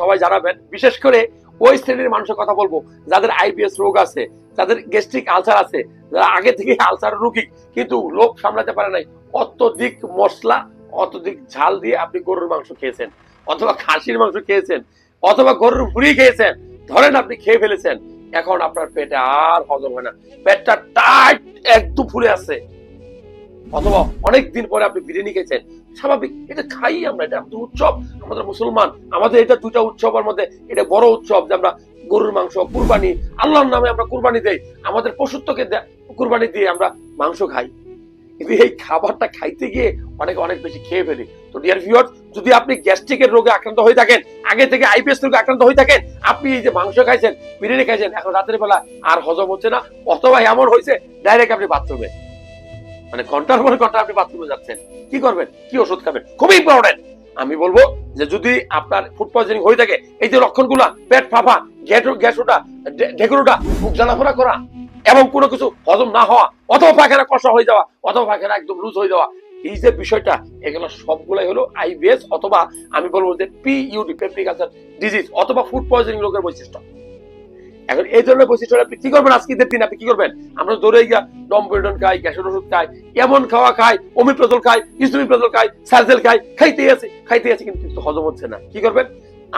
সবাই জানাবেন। বিশেষ করে ওই শ্রেণির মানুষের কথা বলব, যাদের আইবিএস রোগ আছে, যাদের গ্যাস্ট্রিক আলসার আছে, যারা আগে থেকে আলসার রোগী, কিন্তু লোক সামলাতে পারে নাই। অত্যধিক মশলা, অত্যধিক ঝাল দিয়ে আপনি গরুর মাংস খেয়েছেন, অথবা খাসির মাংস খেয়েছেন, অথবা গরুর ভুড়ি খেয়েছেন, ধরেন আপনি খেয়ে ফেলেছেন, এখন আপনার পেটে আর হজম হয় না। পেটটা টাইট, একদম ফুলে আছে। অথবা অনেক দিন পরে আপনি বিরিয়ানি খেয়েছেন স্বাভাবিক। এটা খাই আমরা, এটা আমাদের উৎসব আমাদের মুসলমান, আমাদের এটা দুটা উৎসবের মধ্যে এটা বড় উৎসব যে আমরা গরুর মাংস, কুরবানি, আল্লাহর নামে আমরা কুরবানি দেই, আমাদের পশুত্বকে কুরবানি দিয়ে আমরা মাংস খাই। কিন্তু এই খাবারটা খাইতে গিয়ে অনেক অনেক বেশি খেয়ে ফেলি। তো ডিয়ার ভিউয়ার যদি আপনি গ্যাস্ট্রিকের রোগে আক্রান্ত হয়ে থাকেন, আগে থেকে আইবিএস রোগে আক্রান্ত হয়ে থাকেন, আপনি এই যে মাংস খাইছেন, বিরিয়ানি খাইছেন, এখন রাতের বেলা আর হজম হচ্ছে না, অথবা এমন হয়েছে ডাইরেক্ট আপনি বাথরুমে মানে ঘণ্টার পর ঘণ্টা আপনি বাথরুমে যাচ্ছেন। কি করবেন? কি ওষুধ খাবেন? খুবই ইম্পর্টেন্ট আমি বলব যে যদি আপনার ফুড পয়জনিং হয়ে থাকে, এই যে লক্ষণগুলা, পেট ফাঁপা, গ্যাস ওটা ঢেকুরোটা মুখ জ্বালাফোড়া করা, এবং কোনো কিছু হজম না হওয়া, অথবা পায়খানা কষা হয়ে যাওয়া, অথবা পায়খানা একদম লুজ হয়ে যাওয়া, এই যে বিষয়টা, এগুলো সবগুলাই হলো আইবিএস অথবা আমি বলব যে P U D peptic disease অথবা ফুড পয়জনিং রোগের বৈশিষ্ট্য। এখন এই ধরনের বৈশিষ্ট্য আপনি কি করবেন? আজকে দিন আপনি কি করবেন? আমরা দৌড়ে গিয়া ডম্বেডন খাই, গ্যাসের ওষুধ খাই এমন খাওয়া খাই অমিপ্রজল খাই, ইসুমিপ্রজল খাই সার্জেল খাই, খাইতেই আছে খাইতেই আছে, কিন্তু কিছু হজম হচ্ছে না। কি করবেন?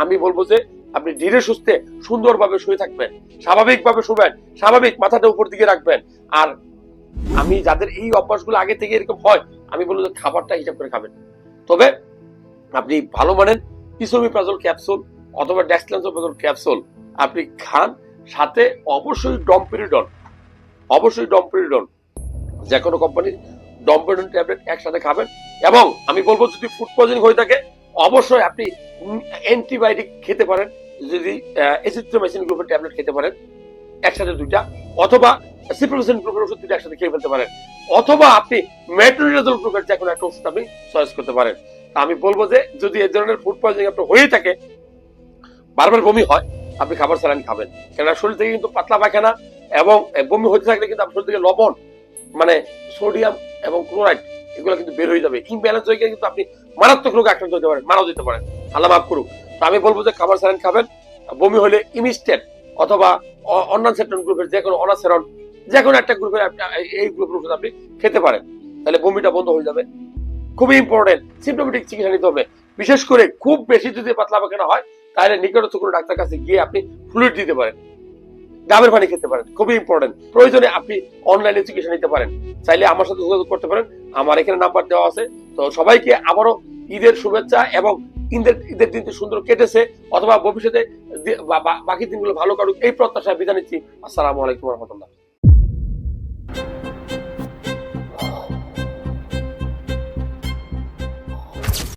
আমি বলব যে আপনি ধীরে সুস্থে, সুন্দরভাবে শুয়ে থাকবেন, স্বাভাবিকভাবে শুবেন, স্বাভাবিক মাথাটা উপর দিকে রাখবেন। আর আমি যাদের এই অভ্যাসগুলো আগে থেকে এরকম হয়, আমি বলব যে খাবারটা হিসাব করে খাবেন। তবে আপনি ভালো মানেন, ইসোমিপ্রাজল ক্যাপসুল অথবা ড্যাক্সলান্সোপ্রাজল ক্যাপসুল আপনি খান সাথে অবশ্যই ডম্পেরিডন অবশ্যই ডম্পেরিডন যে কোনো কোম্পানির ডম্পেরিডন ট্যাবলেট একসাথে খাবেন এবং আমি বলব, যদি ফুড পয়জনিং হয়ে থাকে, অবশ্যই আপনি অ্যান্টিবায়োটিক খেতে পারেন, যদি এসিথ্রোমাইসিন গ্রুপের ট্যাবলেট খেতে পারেন, একসাথে দুইটা, অথবা সিপ্রোসিন গ্রুপের ওষুধ দুইটা একসাথে খেয়ে ফেলতে পারেন, অথবা আপনি মেট্রোনিডাজল গ্রুপের যে কোনো একটা ওষুধ আপনি চয়েস করতে পারেন। আমি বলব যে, যদি এই ধরনের ফুড পয়জনিং আপনার হয়ে থাকে, বারবার বমি হয় আপনি খাবার স্যালাইন খাবেন। কেননা শরীর থেকে কিন্তু পাতলা পায়খানা এবং বমি হতে থাকলে কিন্তু আপনার শরীর থেকে লবণ মানে সোডিয়াম এবং ক্লোরাইড এগুলো কিন্তু বের হয়ে যাবে। ইমব্যালেন্স হয়ে গেলে কিন্তু আপনি মারাত্মক রোগে আক্রান্ত হতে পারেন, মারাও যেতে পারেন। আল্লাহ মাফ করুক। তো আমি বলব যে খাবার স্যালাইন খাবেন, বমি হলে ইমিস্টেট অথবা অন্যান্য সেটন গ্রুপের যে কোনো অনাসেরন, যে কোনো একটা গ্রুপের এই গ্রুপের ওষুধ আপনি খেতে পারেন। তাহলে বমিটা বন্ধ হয়ে যাবে। খুবই ইম্পর্টেন্ট সিমটোমেটিক চিকিৎসা নিতে হবে। বিশেষ করে খুব বেশি যদি পাতলা পায়খানা হয় তাহলে নিকটস্থ কোনো ডাক্তার কাছে গিয়ে আপনি ফ্লুইড দিতে পারেন। ডাবের পানি খেতে পারেন, খুবই ইম্পর্টেন্ট প্রয়োজনে আপনি অনলাইনে চিকিৎসা নিতে পারেন। চাইলে আমার সাথে যোগাযোগ করতে পারেন। আমার এখানে নাম্বার দেওয়া আছে। তো সবাইকে আবারও ঈদের শুভেচ্ছা এবং ঈদের ঈদের দিনটি সুন্দর কেটেছে। অথবা ভবিষ্যতে বাকি দিনগুলো ভালো কাটুক, এই প্রত্যাশায় বিদায় নিচ্ছি। আসসালামু আলাইকুম রহমতুল্লাহ।